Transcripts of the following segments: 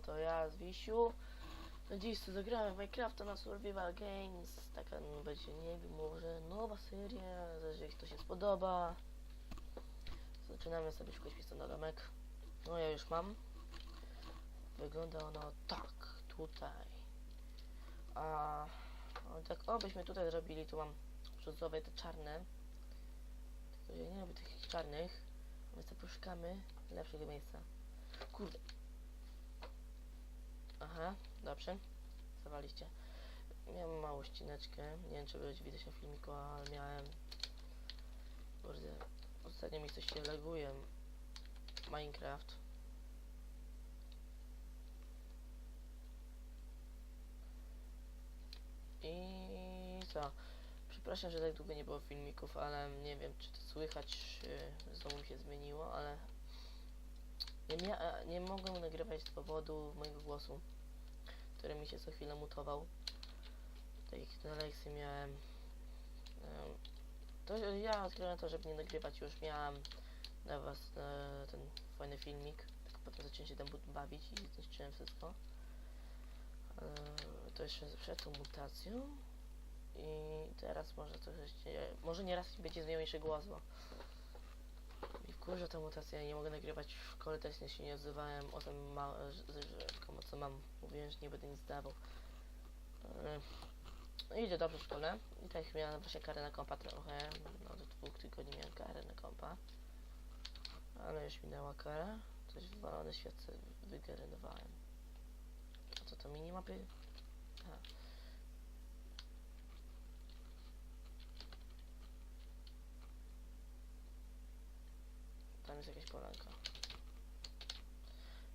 to ja z Wisiu. No Dziś tu zagrałem w Minecrafta na Survival Games. Taka no, będzie, nie wiem, może nowa seria, zależy jak to się spodoba. Zaczynamy sobie szukać domek. No ja już mam. Wygląda ono tak, tutaj. A tak, o, byśmy tutaj zrobili, tu mam brzozowe, te czarne. Tylko ja nie lubię takich czarnych. Więc poszukamy lepszego miejsca. Kurde. Aha, dobrze. Zawaliście. Miałem małą ścineczkę. Nie wiem, czy będzie widać na filmiku, ale miałem... Kurde. Ostatnio mi coś się laguje. Minecraft. I co? Przepraszam, że tak długo nie było filmików, ale nie wiem, czy to słychać, czy znowu mi się zmieniło, ale nie, nie mogłem nagrywać z powodu mojego głosu, który mi się co chwilę mutował. Tak jak na lekcji miałem. em, To ja odkryłem to, żeby nie nagrywać, już miałem dla was e, ten fajny filmik. Tak potem zacząłem się tam bawić i zniszczyłem wszystko. E, To jeszcze przed tą mutacją. I teraz może coś się, może nieraz będzie zmienił głos, bo wkurza ta mutacja nie mogę nagrywać w szkole, też się nie odzywałem o tym, ma, że, że komu co mam, mówiłem, że nie będę nic zdawał. Yy, No idzie dobrze w szkole i tak miałem właśnie karę na kompa trochę, no do dwóch tygodni miałem karę na kompa. Ale już minęła kara, coś wywalone świece wygenerowałem. A co to minimapy? Aha. Tam jest jakaś polanka.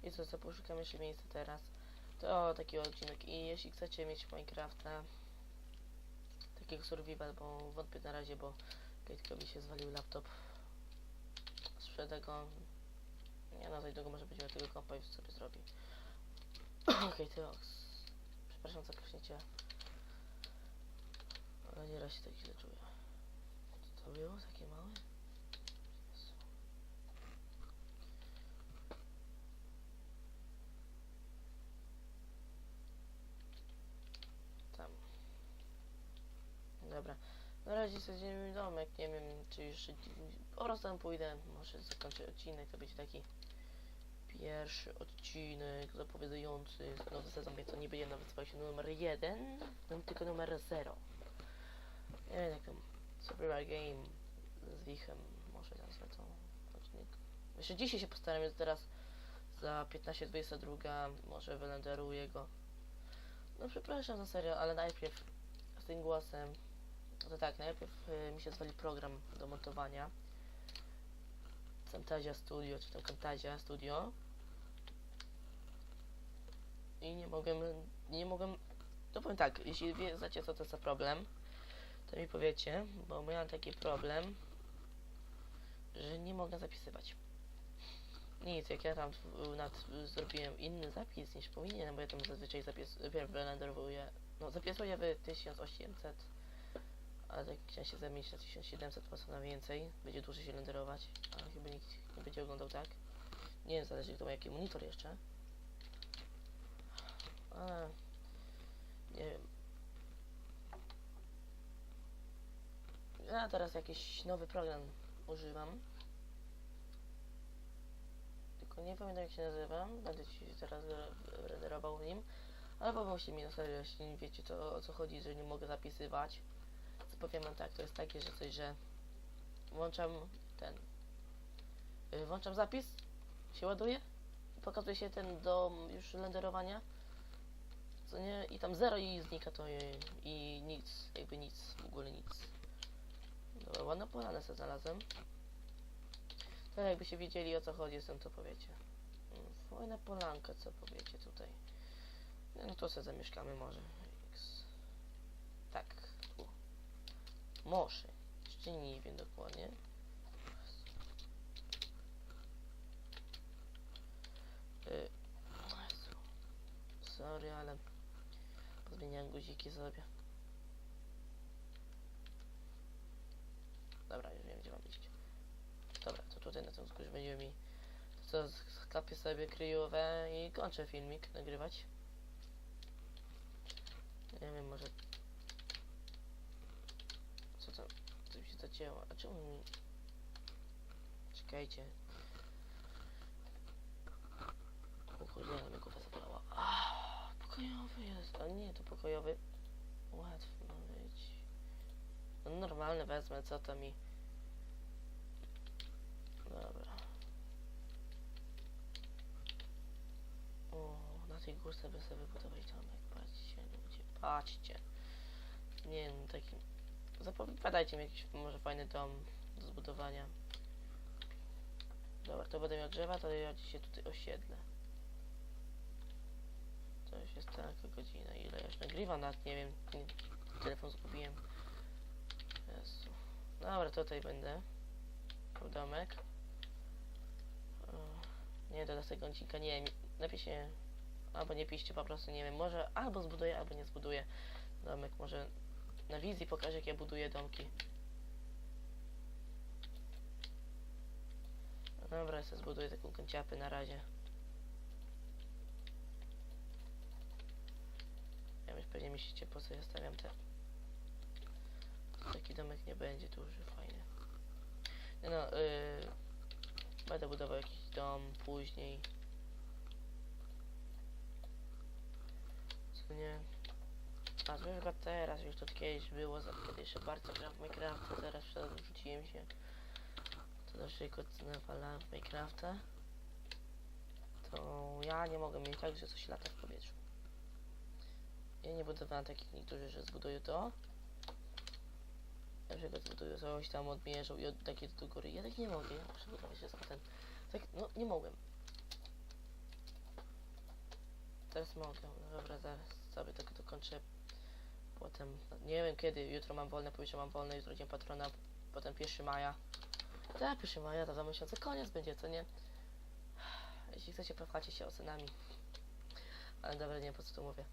I co, co poszukam jeszcze miejsca teraz. To taki odcinek. I jeśli chcecie mieć Minecrafta, takiego survival, bo wątpię na razie, bo Kate'kowi się zwalił laptop. Sprzeda go. Nie no, za może będziemy tego kompa już sobie zrobi. Okej, Teox. Przepraszam za klaśnięcie. Ale nieraz się tak źle czuję. Co to było? Takie małe? Jezu. Tam. Dobra. Na razie sobie domek, nie wiem czy po prostu tam pójdę, może zakończę odcinek, to będzie taki pierwszy odcinek zapowiadający nowy sezon, więc to nie będzie nazywał się numer 1, tylko numer 0. Nie wiem jak tam Survival Game z Wichem, może nazwę to odcinek. Jeszcze dzisiaj się postaram, więc teraz za 15-22 może wylenderuję go. No przepraszam za serio, ale najpierw z tym głosem, no to tak, najpierw y, mi się zwali program do montowania. Camtasia Studio, czy tam Camtasia Studio. I nie mogłem, nie mogłem, to powiem tak, jeśli wie, znacie co to za problem, to mi powiecie, bo miałem taki problem, że nie mogę zapisywać. Nic, jak ja tam nad, zrobiłem inny zapis niż powinienem, bo ja tam zazwyczaj zapis, renderuję, no zapisuję w 1800, ale tak chciałem się zamienić na 1700, po co na więcej, będzie dłużej się renderować, ale chyba nikt nie będzie oglądał tak. Nie wiem, zależy kto ma jaki monitor jeszcze. Ale nie wiem. Ja teraz jakiś nowy program używam. Tylko nie pamiętam jak się nazywa. Będę ci teraz re- renderował nim. Ale pomóżcie mi na serio, jeśli nie wiecie co, o co chodzi, że nie mogę zapisywać. Wam tak, to jest takie, że coś, że włączam ten. y, Włączam zapis, się ładuje, pokazuje się ten do już renderowania. Co nie? I tam zero i znika to i, i nic, jakby nic, w ogóle nic. Dobra, ładną polanę sobie znalazłem. To jakbyście wiedzieli o co chodzi tym, to powiecie. Mm, Fajna polanka, co powiecie tutaj. No to sobie zamieszkamy może. X. Tak, tu. Może. Jeszcze nie wiem dokładnie. Y. Sorry, ale pozmieniałem guziki sobie. Dobra, już wiem gdzie mam iść. Dobra, to tutaj na tym wzgórzu będziemy mi co, skapię sobie kryjówę i kończę filmik nagrywać. Nie wiem, może... Co tam? Się zacięło? A czemu mi... Czekajcie. O kurde, ale mnie głowa zabrała. Ah, pokojowy jest. A nie, to pokojowy. Łatwo ma być. No normalny wezmę, co to mi... Dobra. O, na tej górce by sobie wybudować domek. Patrzcie, ludzie, patrzcie. Nie wiem, taki... Zapowiadajcie mi jakiś może fajny dom do zbudowania. Dobra, to będę miał drzewa, to ja dzisiaj tutaj osiedlę. To już jest taka godzina, ile już nagrywam, nawet nie wiem, telefon zgubiłem. Jezu. Dobra, tutaj będę. Był domek. Nie, do tego odcinka nie wiem. Napiszcie, albo nie piszcie po prostu, nie wiem, może albo zbuduję, albo nie zbuduję domek. Może na wizji pokażę, jak ja buduję domki. Dobra, ja sobie zbuduję taką kąciapę na razie. Ja już pewnie myślicie, po co ja stawiam te... Taki domek nie będzie duży, fajny. Nie no, yy, będę budował jakiś dom później. Co nie? A już chyba teraz, już to kiedyś było, kiedy jeszcze bardzo grałem w Minecrafta, teraz wrzuciłem się. To na przykład nawala w Minecrafta. To ja nie mogę mieć tak, że coś lata w powietrzu. Ja nie budowałem takich niektórzy, że zbuduję to. Na przykład zbuduję coś tam, odmierzą i od takie do góry. Ja tak nie mogę, ja muszę budować ten. Tak, no nie mogłem. Teraz mogę, no dobra, zaraz sobie tego dokończę. Potem, no, nie wiem kiedy, jutro mam wolne, pojutrze mam wolne, jutro dzień patrona, potem 1 maja. Tak, 1 maja, to za miesiące koniec będzie, co nie? Jeśli chcecie, pochwalcie się ocenami. Ale dobra, nie po co to mówię.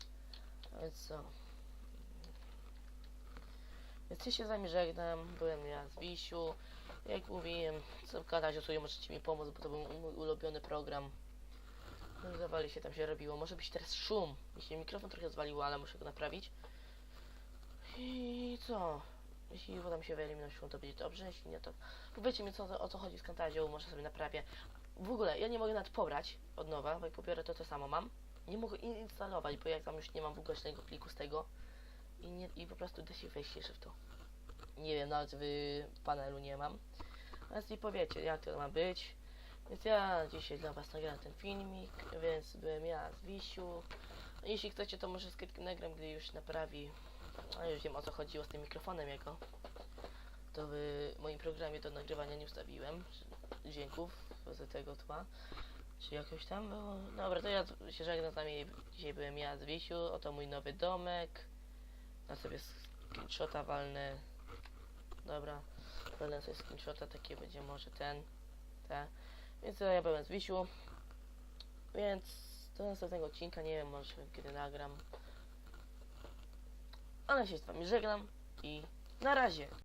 A Więc co? Więc ja się z wami żegnam, byłem ja z Wisiu. Jak mówiłem, co w kanale sobie możecie mi pomóc, bo to był mój ulubiony program. No zawali się tam się robiło. Może być teraz szum. Mi się mikrofon trochę zwaliło, ale muszę go naprawić. I co? Jeśli uda mi się wyeliminować to będzie dobrze. Jeśli nie, to powiedzcie mi, co, o co chodzi z Camtasią, może sobie naprawię. W ogóle, ja nie mogę nawet pobrać od nowa, bo jak pobiorę to, to samo mam. Nie mogę instalować, bo jak tam już nie mam w ogóle żadnego pliku z tego. I, nie, I po prostu da się wejść jeszcze w to. Nie wiem, nawet w panelu nie mam. Więc mi powiecie, jak to ma być. Więc ja dzisiaj dla Was nagram ten filmik, więc byłem ja z Wisiu. Jeśli chcecie, to może skrytkę nagram, gdy już naprawi. A już wiem o co chodziło z tym mikrofonem jego. To w moim programie do nagrywania nie ustawiłem dźwięków z tego tła. Czy jakoś tam było? Dobra, to ja się żegnam z nami. Dzisiaj byłem ja z Wisiu. Oto mój nowy domek. Na sobie screenshota walnę. Dobra. Walnę sobie screenshota, takie będzie może ten. Te. Więc ja byłem z Wisiu. Więc do następnego odcinka, nie wiem może kiedy nagram. Ale się z wami żegnam i na razie.